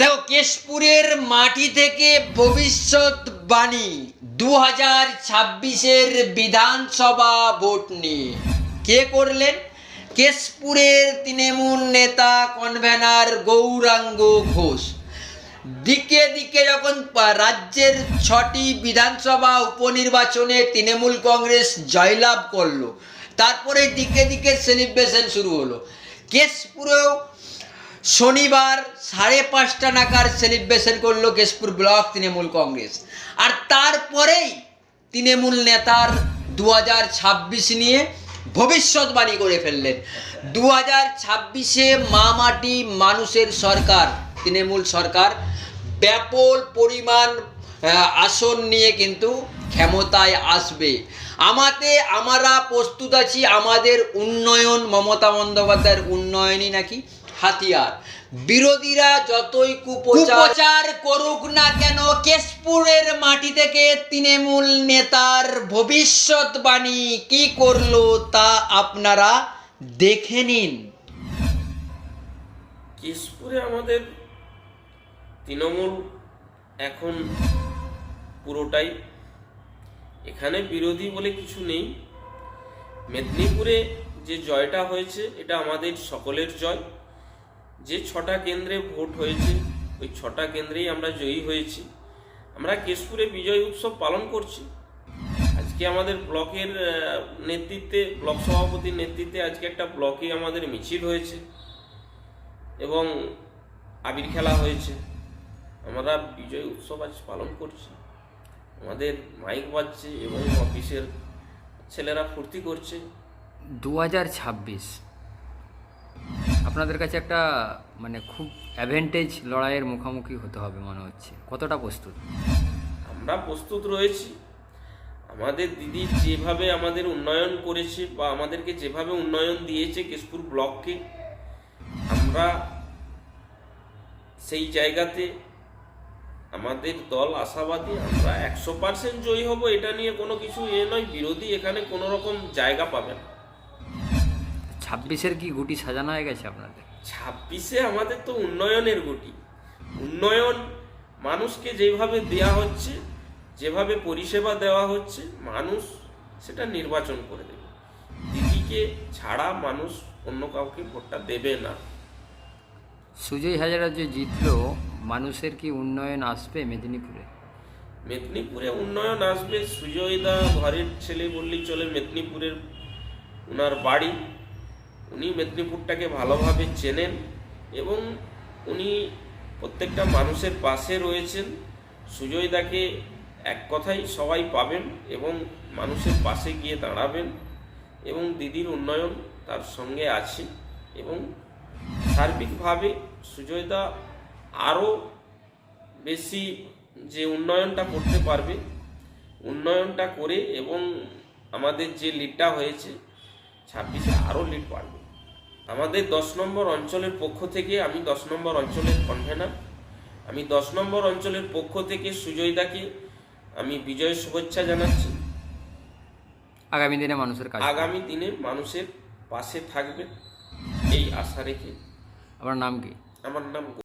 দেখো, কেশপুরের মাটি থেকে ভবিষ্যৎবাণী দু হাজার ছাব্বিশের বিধানসভা ভোট নিয়ে। কে করলেন? কেশপুরের তৃণমূল নেতা কনভেনার গৌরাঙ্গ ঘোষ। দিকে দিকে যখন রাজ্যের ছটি বিধানসভা উপনির্বাচনে তৃণমূল কংগ্রেস জয়লাভ করল, তারপরে দিকে দিকে সেলিব্রেশন শুরু হলো। কেশপুরেও শনিবার সাড়ে পাঁচটা নাগাদ সেলিব্রেশন করল কেশপুর ব্লক তৃণমূল কংগ্রেস। আর তারপরেই তৃণমূল নেতার দু হাজার ছাব্বিশ নিয়ে ভবিষ্যৎবাণী করে ফেললেন। দু হাজার ছাব্বিশে মামাটি মানুষের সরকার, তৃণমূল সরকার ব্যাপক পরিমাণ আসন নিয়ে কিন্তু ক্ষমতায় আসবে। আমাতে আমরা প্রস্তুত আছি, আমাদের উন্নয়ন, মমতা বন্দ্যোপাধ্যায়ের উন্নয়নই নাকি হাতিয়ার। বিরোধীরা যতই কুপ্রচার করুক না কেন, কেশপুরের মাটি থেকে তৃণমূল নেতার ভবিষ্যৎবাণী কি করল তা আপনারা দেখে নিন। কেশপুরে আমাদের তৃণমূল এখন পুরোটাই। এখানে বিরোধী বলে কিছু নেই। মেদিনীপুরে যে জয়টা হয়েছে, এটা আমাদের সকলের জয়। যে ছটা কেন্দ্রে ভোট হয়েছে, ওই ছটা কেন্দ্রেই আমরা জয়ী হয়েছি। আমরা কেশপুরে বিজয় উৎসব পালন করছি। আজকে আমাদের ব্লকের নেতৃত্বে, ব্লক সভাপতির নেতৃত্বে আজকে একটা ব্লকে আমাদের মিছিল হয়েছে এবং আবির খেলা হয়েছে। আমরা বিজয় উৎসব আজ পালন করছি। আমাদের মাইক বাজছে এবং অফিসের ছেলেরা ফুর্তি করছে। দু হাজার ছাব্বিশ আপনাদের কাছে একটা মানে খুব অ্যাডভেন্টেজ লড়াইয়ের মুখোমুখি হতে হবে মনে হচ্ছে। কতটা প্রস্তুত? আমরা প্রস্তুত রয়েছি। আমাদের দিদি যেভাবে আমাদের উন্নয়ন করেছে বা আমাদেরকে যেভাবে উন্নয়ন দিয়েছে কেশপুর ব্লককে, আমরা সেই জায়গাতে আমাদের দল আশাবাদী, আমরা একশো পার্সেন্ট জয়ী হব, এটা নিয়ে কোনো কিছু এ নয়। বিরোধী এখানে কোনো রকম জায়গা পাবে না। ছাব্বিশের কি গুটি সাজানো হয়ে গেছে আপনাদের? ছাব্বিশে আমাদের তো উন্নয়নের গুটি। উন্নয়ন মানুষকে যেভাবে দেয়া হচ্ছে যেভাবে পরিষেবা দেওয়া হচ্ছে মানুষ সেটা নির্বাচন করে দেবে। দিদিকে ছাড়া মানুষ অন্য কাউকে ভোটটা দেবে না। সুজয় হাজারা যে জিতলো মানুষের কি উন্নয়ন আসবে মেদিনীপুরে? মেদিনীপুরে উন্নয়ন আসবে। সুজয়দা ঘরের ছেলে বললেই চলে মেদিনীপুরের ওনার বাড়ি। উনি মেদিনীপুরটাকে ভালোভাবে চেনেন এবং উনি প্রত্যেকটা মানুষের পাশে রয়েছেন। সুজয়দাকে এক কথাই সবাই পাবেন এবং মানুষের পাশে গিয়ে দাঁড়াবেন এবং দিদির উন্নয়ন তার সঙ্গে আছে এবং সার্বিকভাবে সুজয়দা আরও বেশি যে উন্নয়নটা করতে পারবে, উন্নয়নটা করে এবং আমাদের যে লিডটা হয়েছে ছাব্বিশে আরও লিড বাড়বে। আমাদের দশ নম্বর অঞ্চলের পক্ষ থেকে আমি দশ নম্বর অঞ্চলের কনভেনার আমি দশ নম্বর অঞ্চলের পক্ষ থেকে সুজয়দাকে আমি বিজয় শুভেচ্ছা জানাচ্ছি। আগামী দিনে মানুষের কাজ। আগামী দিনে মানুষের পাশে থাকবে এই আশা রেখে। আমার নাম কি? আমার নাম